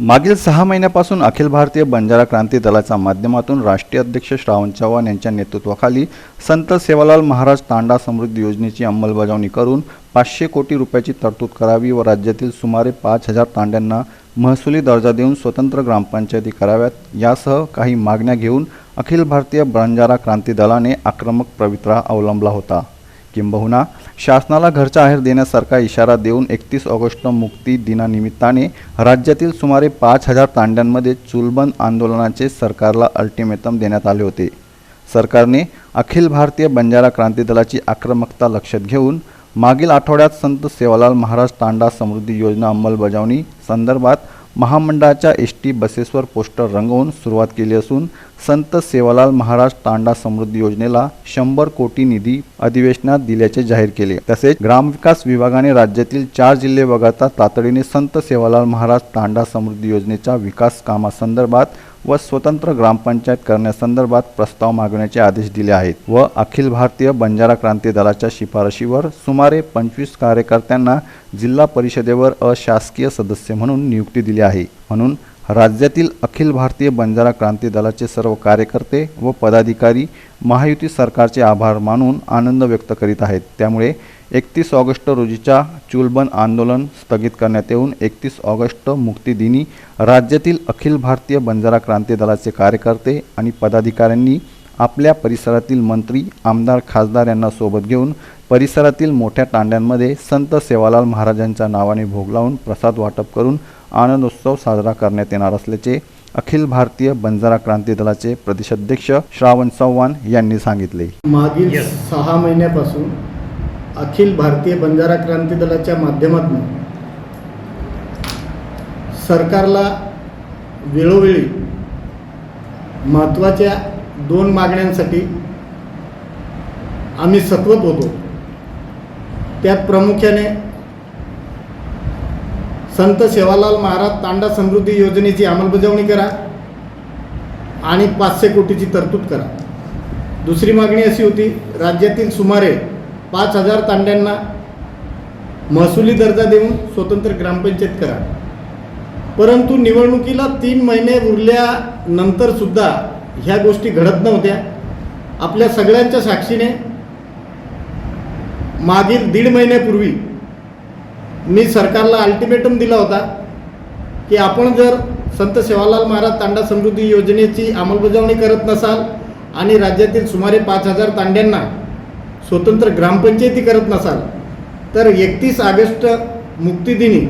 मागील सहा महिन्यापासून अखिल भारतीय बंजारा क्रांती दलाच्या माध्यमातून राष्ट्रीय अध्यक्ष श्रावण चव्हाण यांच्या नेतृत्वाखाली संत सेवालाल महाराज तांडा समृद्धी योजनेची अंमलबजावणी करून पाचशे कोटी रुपयाची तरतूद करावी व राज्यातील सुमारे पाच हजार तांड्यांना महसुली दर्जा देऊन स्वतंत्र ग्रामपंचायती कराव्यात. यासह काही मागण्या घेऊन अखिल भारतीय बंजारा क्रांती दलाने आक्रमक पवित्रा अवलंबला होता. किंबहुना शासनाला घरचा आहेर देण्यासारखा इशारा देऊन एकतीस ऑगस्ट मुक्ती दिनानिमित्ताने राज्यातील सुमारे पाच हजार तांड्यांमध्ये चुलबंद आंदोलनाचे सरकारला अल्टिमेटम देण्यात आले होते. सरकारने अखिल भारतीय बंजारा क्रांती दलाची आक्रमकता लक्षात घेऊन मागील आठवड्यात संत सेवालाल महाराज तांडा समृद्धी योजना अंमलबजावणी संदर्भात महामंडळाच्या एस टी बसेसवर पोस्टर रंगवून सुरुवात केली असून संत सेवालाल महाराज तांडा समृद्धी योजनेला शंभर कोटी निधी अधिवेशनात दिल्याचे जाहीर केले. तसेच ग्रामविकास विभागाने राज्यातील चार जिल्हे वगळता तातडीने संत सेवालाल महाराज तांडा समृद्धी योजनेच्या विकास कामासंदर्भात व स्वतंत्र ग्रामपंचायत करण्यासंदर्भात प्रस्ताव मागवण्याचे आदेश दिले आहेत व अखिल भारतीय बंजारा क्रांती दलाच्या शिफारशीवर सुमारे पंचवीस कार्यकर्त्यांना जिल्हा परिषदेवर अशासकीय सदस्य म्हणून नियुक्ती दिली आहे. म्हणून राज्यातील अखिल भारतीय बंजारा क्रांती दलाचे सर्व कार्यकर्ते व पदाधिकारी महायुती सरकारचे आभार मानून आनंद व्यक्त करीत आहेत. त्यामुळे एकतीस ऑगस्ट रोजीच्या चुलबंद आंदोलन स्थगित करण्यात येऊन एकतीस ऑगस्ट मुक्तीदिनी राज्यातील अखिल भारतीय बंजारा क्रांती दलाचे कार्यकर्ते आणि पदाधिकाऱ्यांनी आपल्या परिसरातील मंत्री आमदार खासदार यांना सोबत घेऊन परिसरातील मोठ्या तांड्यांमध्ये संत सेवालाल महाराजांच्या नावाने भोग लावून प्रसाद वाटप करून आनंदोत्सव साजरा करण्यात येणार असल्याचे अखिल भारतीय बंजारा क्रांती दलाचे प्रदेशाध्यक्ष श्रावण चव्हाण यांनी सांगितले. मागील सहा महिन्यापासून अखिल भारतीय बंजारा क्रांती दलाच्या माध्यमातून सरकारला वेळोवेळी महत्त्वाच्या दोन मागण्यांसाठी आम्ही सत्वत होतो. त्यात प्रामुख्याने संत सेवालाल महाराज तांडा समृद्धी योजनेची अंमलबजावणी करा आणि पाचशे कोटीची तरतूद करा. दुसरी मागणी अशी होती राज्यातील सुमारे पाच हजार तांड्यांना महसुली दर्जा देऊन स्वतंत्र ग्रामपंचायत करा. परंतु निवडणुकीला तीन महिने उरल्यानंतरसुद्धा ह्या गोष्टी घडत नव्हत्या. आपल्या सगळ्यांच्या साक्षीने मागील दीड महिन्यापूर्वी मी सरकारला अल्टिमेटम दिला होता की आपण जर संत सेवालाल महाराज तांडा समृद्धी योजनेची अंमलबजावणी करत नसाल आणि राज्यातील सुमारे पाच हजार तांड्यांना स्वतंत्र ग्रामपंचायती करत नसाल तर एकतीस ऑगस्ट मुक्तिदिनी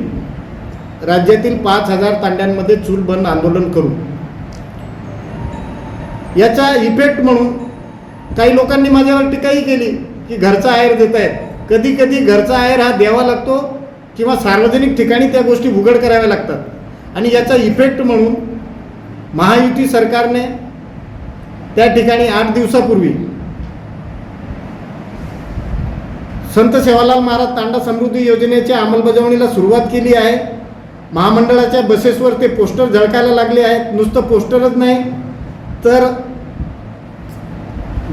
राज्यातील पाच हजार तांड्यांमध्ये चूल बंद आंदोलन करू. याचा इफेक्ट म्हणून काही लोकांनी माझ्यावर टीकाही केली की घरचा आहेर देत आहेत. कधी कधी घरचा आहेर हा द्यावा लागतो किंवा सार्वजनिक ठिकाणी त्या गोष्टी उघड कराव्या लागतात. आणि याचा इफेक्ट म्हणून महायुती सरकारने त्या ठिकाणी आठ दिवसापूर्वी संत सेवालाल महाराज तांडा समृद्धी योजनेच्या अंमलबजावणीला सुरुवात केली आहे. महामंडळाच्या बसेसवर ते पोस्टर झळकायला लागले आहेत. नुसतं पोस्टरच नाही. तर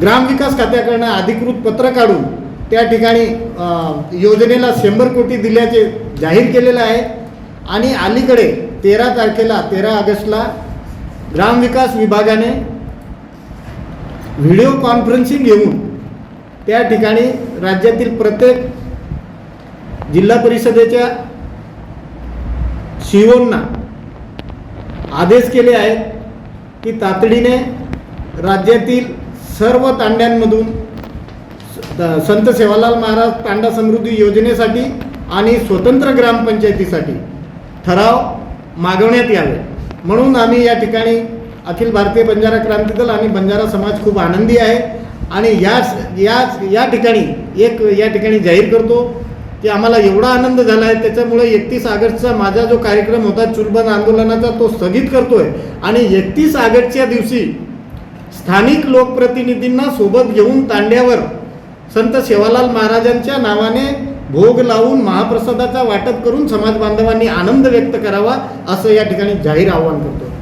ग्रामविकास खात्याकडनं अधिकृत पत्र काढून त्या ठिकाणी योजनेला शंभर कोटी दिल्याचे जाहीर केलेलं आहे. आणि अलीकडे तेरा तारखेला तेरा ऑगस्टला ग्रामविकास विभागाने व्हिडिओ कॉन्फरन्सिंग घेऊन त्या ठिकाणी राज्यातील प्रत्येक जिल्हा परिषदेच्या सीओंना आदेश केले आहेत की तातडीने राज्यातील सर्व तांड्यांमधून स- संत सेवालाल महाराज तांडा समृद्धी योजनेसाठी आणि स्वतंत्र ग्रामपंचायतीसाठी ठराव मागवण्यात यावे. म्हणून आम्ही या ठिकाणी अखिल भारतीय बंजारा क्रांती दल आणि बंजारा समाज खूप आनंदी आहे. आणि याच याच या ठिकाणी एक या ठिकाणी जाहीर करतो की आम्हाला एवढा आनंद झाला आहे त्याच्यामुळे एकतीस ऑगस्टचा माझा जो कार्यक्रम होता चुलबंद आंदोलनाचा तो स्थगित करतोय. आणि एकतीस ऑगस्टच्या दिवशी स्थानिक लोकप्रतिनिधींना सोबत घेऊन तांड्यावर संत सेवालाल महाराजांच्या नावाने भोग लावून महाप्रसादाचा वाटप करून समाज बांधवांनी आनंद व्यक्त करावा असं या ठिकाणी जाहीर आवाहन करतो